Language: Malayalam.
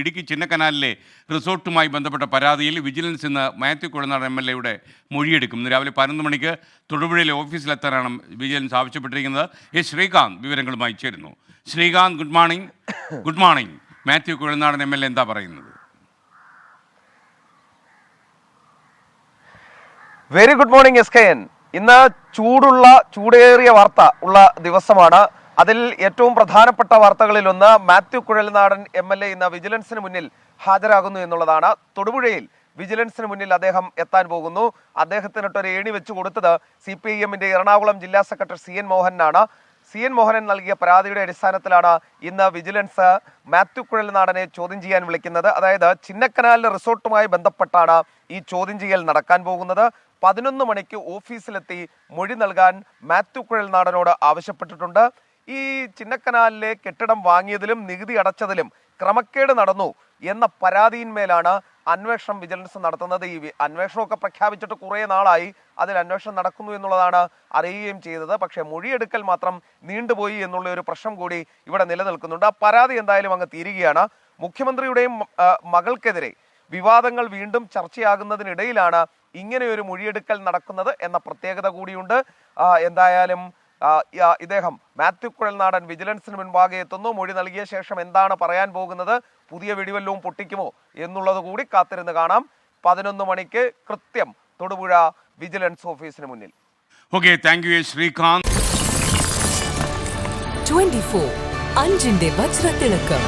ഇടുക്കി ചിന്നക്കനാലിലെ റിസോർട്ടുമായി ബന്ധപ്പെട്ട പരാതിയിൽ വിജിലൻസ് ഇന്ന് മാത്യു കുഴനാട് എം എൽ എയുടെ മൊഴിയെടുക്കും. ഇന്ന് രാവിലെ പതിനൊന്ന് മണിക്ക് തൊടുപുഴയിലെ ഓഫീസിലെത്താനാണ് വിജിലൻസ് ആവശ്യപ്പെട്ടിരിക്കുന്നത്. എ. ശ്രീകാന്ത് വിവരങ്ങളുമായി ചേരുന്നു. Sreekanth good morning. Good morning. Mathew Kuzhalnadan M L A എന്താ പറയുന്നത്? Very good morning S K N ഇന്ന് ചൂടുള്ള ചൂടേറിയ വാർത്ത ഉള്ള ദിവസമാണ്. അതിൽ ഏറ്റവും പ്രധാനപ്പെട്ട വാർത്തകളിൽ ഒന്ന് Mathew Kuzhalnadan M L A ഇന്ന് വിജിലൻസിന് മുന്നിൽ ഹാജരാകുന്നു എന്നുള്ളതാണ്. തൊടുപുഴയിൽ വിജിലൻസിന് മുന്നിൽ അദ്ദേഹം എത്താൻ പോകുന്നു. അദ്ദേഹത്തിനൊട്ടൊരു ഏണി വെച്ചു കൊടുത്തത് സി പി ഐ എമ്മിന്റെ എറണാകുളം ജില്ലാ സെക്രട്ടറി സി എൻ മോഹനാണ്. സി എൻ മോഹനൻ നൽകിയ പരാതിയുടെ അടിസ്ഥാനത്തിലാണ് ഇന്ന് വിജിലൻസ് മാത്യു കുഴൽനാടനെ ചോദ്യം ചെയ്യാൻ വിളിക്കുന്നത്. അതായത് ചിന്നക്കനാലിലെ റിസോർട്ടുമായി ബന്ധപ്പെട്ടാണ് ഈ ചോദ്യം ചെയ്യൽ നടക്കാൻ പോകുന്നത്. പതിനൊന്ന് മണിക്ക് ഓഫീസിലെത്തി മൊഴി നൽകാൻ മാത്യു കുഴൽനാടനോട് ആവശ്യപ്പെട്ടിട്ടുണ്ട്. ഈ ചിന്നക്കനാലിലെ കെട്ടിടം വാങ്ങിയതിലും നികുതി അടച്ചതിലും ക്രമക്കേട് നടന്നു എന്ന പരാതിയിന്മേലാണ് അന്വേഷണം വിജിലൻസ് നടത്തുന്നത്. ഈ അന്വേഷണമൊക്കെ പ്രഖ്യാപിച്ചിട്ട് കുറേ നാളായി അതിൽ അന്വേഷണം നടക്കുന്നു എന്നുള്ളതാണ് അറിയുകയും ചെയ്തത്. പക്ഷേ മൊഴിയെടുക്കൽ മാത്രം നീണ്ടുപോയി എന്നുള്ള ഒരു പ്രശ്നം കൂടി ഇവിടെ നിലനിൽക്കുന്നുണ്ട്. ആ പരാതി എന്തായാലും അങ്ങ് തീരുകയാണ്. മുഖ്യമന്ത്രിയുടെയും മകൾക്കെതിരെ വിവാദങ്ങൾ വീണ്ടും ചർച്ചയാകുന്നതിനിടയിലാണ് ഇങ്ങനെയൊരു മൊഴിയെടുക്കൽ നടക്കുന്നത് എന്ന പ്രത്യേകത കൂടിയുണ്ട്. എന്തായാലും ഇദ്ദേഹം മാത്യു കുഴൽനാടൻ വിജിലൻസിന് മുൻപാകെ എത്തുന്നു. മൊഴി നൽകിയ ശേഷം എന്താണ് പറയാൻ പോകുന്നത്? പുതിയ വെടിവെല്ലവും പൊട്ടിക്കുമോ എന്നുള്ളത് കൂടി കാത്തിരുന്ന് കാണാം. പതിനൊന്ന് മണിക്ക് കൃത്യം തൊടുപുഴ വിജിലൻസ് ഓഫീസിന് മുന്നിൽ. Okay thank you Sreekanth. Twenty four അഞ്ചിന്റെ വജ്രത്തിളക്കം.